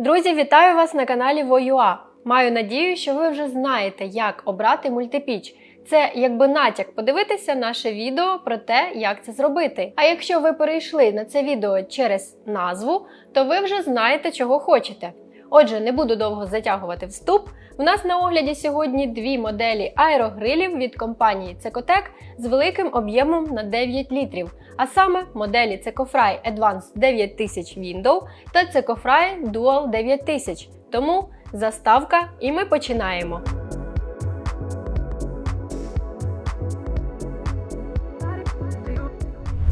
Друзі, вітаю вас на каналі Воюа. Маю надію, що ви вже знаєте, як обрати мультипіч. Це якби натяк подивитися наше відео про те, як це зробити. А якщо ви перейшли на це відео через назву, то ви вже знаєте, чого хочете. Отже, не буду довго затягувати вступ. У нас на огляді сьогодні дві моделі аерогрилів від компанії Cecotec з великим об'ємом на 9 літрів, а саме моделі Cecofry Advanced 9000 Window та Cecofry Dual 9000. Тому заставка і ми починаємо.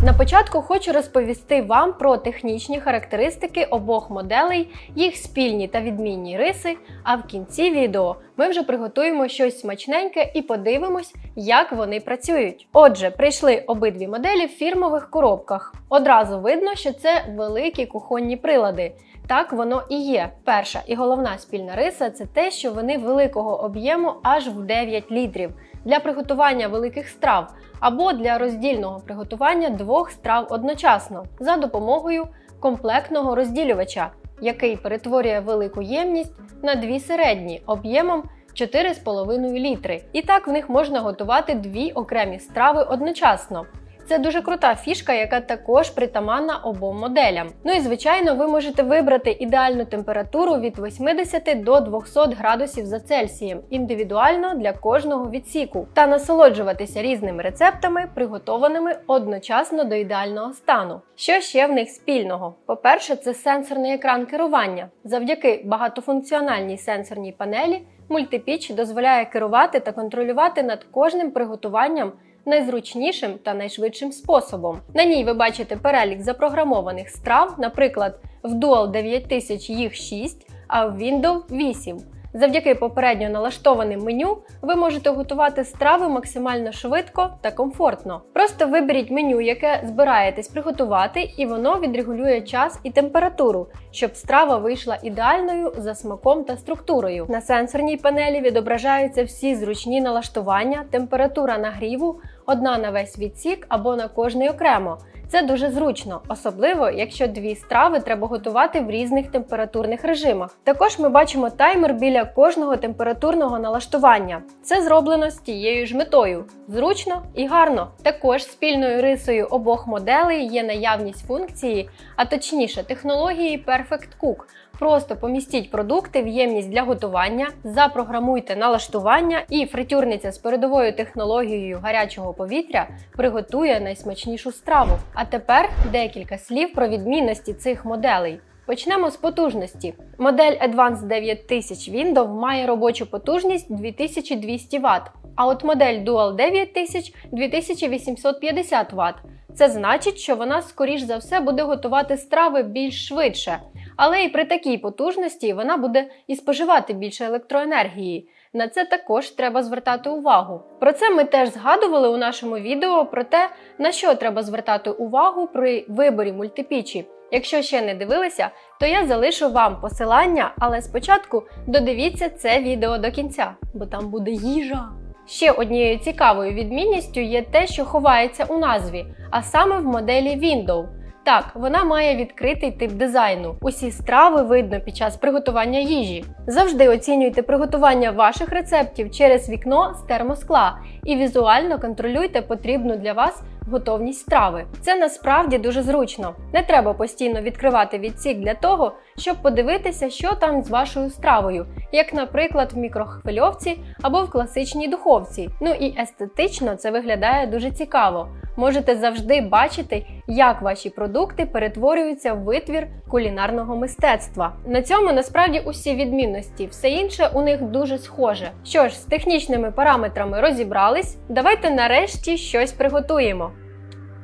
На початку хочу розповісти вам про технічні характеристики обох моделей, їх спільні та відмінні риси. А в кінці відео ми вже приготуємо щось смачненьке і подивимось, як вони працюють. Отже, прийшли обидві моделі в фірмових коробках. Одразу видно, що це великі кухонні прилади. Так воно і є. Перша і головна спільна риса це те, що вони великого об'єму аж в 9 літрів для приготування великих страв або для роздільного приготування двох страв одночасно за допомогою комплектного розділювача, який перетворює велику ємність на дві середні об'ємом 4,5 літри. І так в них можна готувати дві окремі страви одночасно. Це дуже крута фішка, яка також притаманна обом моделям. Ну і звичайно, ви можете вибрати ідеальну температуру від 80 до 200 градусів за Цельсієм індивідуально для кожного відсіку та насолоджуватися різними рецептами, приготованими одночасно до ідеального стану. Що ще в них спільного? По-перше, це сенсорний екран керування. Завдяки багатофункціональній сенсорній панелі мультипіч дозволяє керувати та контролювати над кожним приготуванням найзручнішим та найшвидшим способом. На ній ви бачите перелік запрограмованих страв, наприклад, в Dual 9000 їх 6, а в Windows 8. Завдяки попередньо налаштованим меню ви можете готувати страви максимально швидко та комфортно. Просто виберіть меню, яке збираєтесь приготувати, і воно відрегулює час і температуру, щоб страва вийшла ідеальною за смаком та структурою. На сенсорній панелі відображаються всі зручні налаштування, температура нагріву, одна на весь відсік або на кожний окремо. Це дуже зручно, особливо якщо дві страви треба готувати в різних температурних режимах. Також ми бачимо таймер біля кожного температурного налаштування. Це зроблено з тією ж метою зручно і гарно. Також спільною рисою обох моделей є наявність функції, а точніше технології Perfect Cook. Просто помістіть продукти в ємність для готування, запрограмуйте налаштування, і фритюрниця з передовою технологією гарячого повітря приготує найсмачнішу страву. А тепер декілька слів про відмінності цих моделей. Почнемо з потужності. Модель Advanced 9000 Windows має робочу потужність 2200 Вт, а от модель Dual 9000 2850 Вт. Це значить, що вона, скоріш за все, буде готувати страви більш швидше. Але і при такій потужності вона буде і споживати більше електроенергії. На це також треба звертати увагу. Про це ми теж згадували у нашому відео про те, на що треба звертати увагу при виборі мультипічі. Якщо ще не дивилися, то я залишу вам посилання, але спочатку додивіться це відео до кінця, бо там буде їжа. Ще однією цікавою відмінністю є те, що ховається у назві, а саме в моделі Windows. Так, вона має відкритий тип дизайну. Усі страви видно під час приготування їжі. Завжди оцінюйте приготування ваших рецептів через вікно з термоскла і візуально контролюйте потрібну для вас готовність страви. Це насправді дуже зручно. Не треба постійно відкривати відсік для того, щоб подивитися, що там з вашою стравою, як, наприклад, в мікрохвильовці або в класичній духовці. Ну і естетично це виглядає дуже цікаво. Можете завжди бачити, як ваші продукти перетворюються в витвір кулінарного мистецтва. На цьому насправді усі відмінності, все інше у них дуже схоже. Що ж, з технічними параметрами розібрались, давайте нарешті щось приготуємо.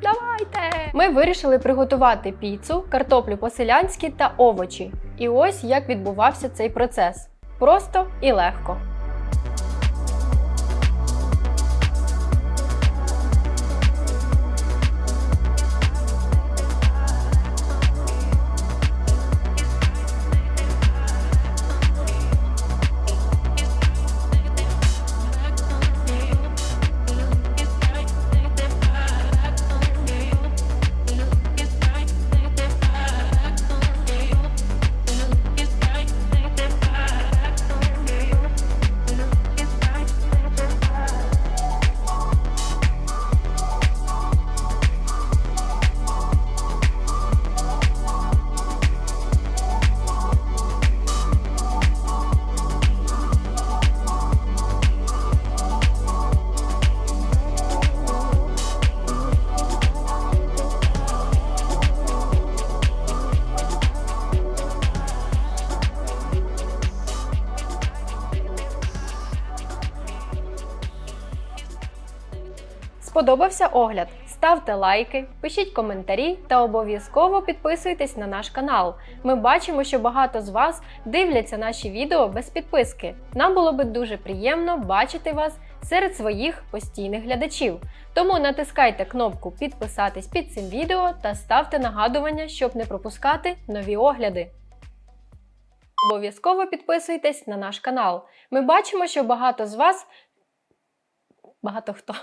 Давайте! Ми вирішили приготувати піцу, картоплю по-селянськи та овочі. І ось як відбувався цей процес: просто і легко. Сподобався огляд? Ставте лайки, пишіть коментарі та обов'язково підписуйтесь на наш канал. Ми бачимо, що багато з вас дивляться наші відео без підписки. Нам було би дуже приємно бачити вас серед своїх постійних глядачів. Тому натискайте кнопку підписатись під цим відео та ставте нагадування, щоб не пропускати нові огляди. Обов'язково підписуйтесь на наш канал. Ми бачимо, що багато з вас багато хто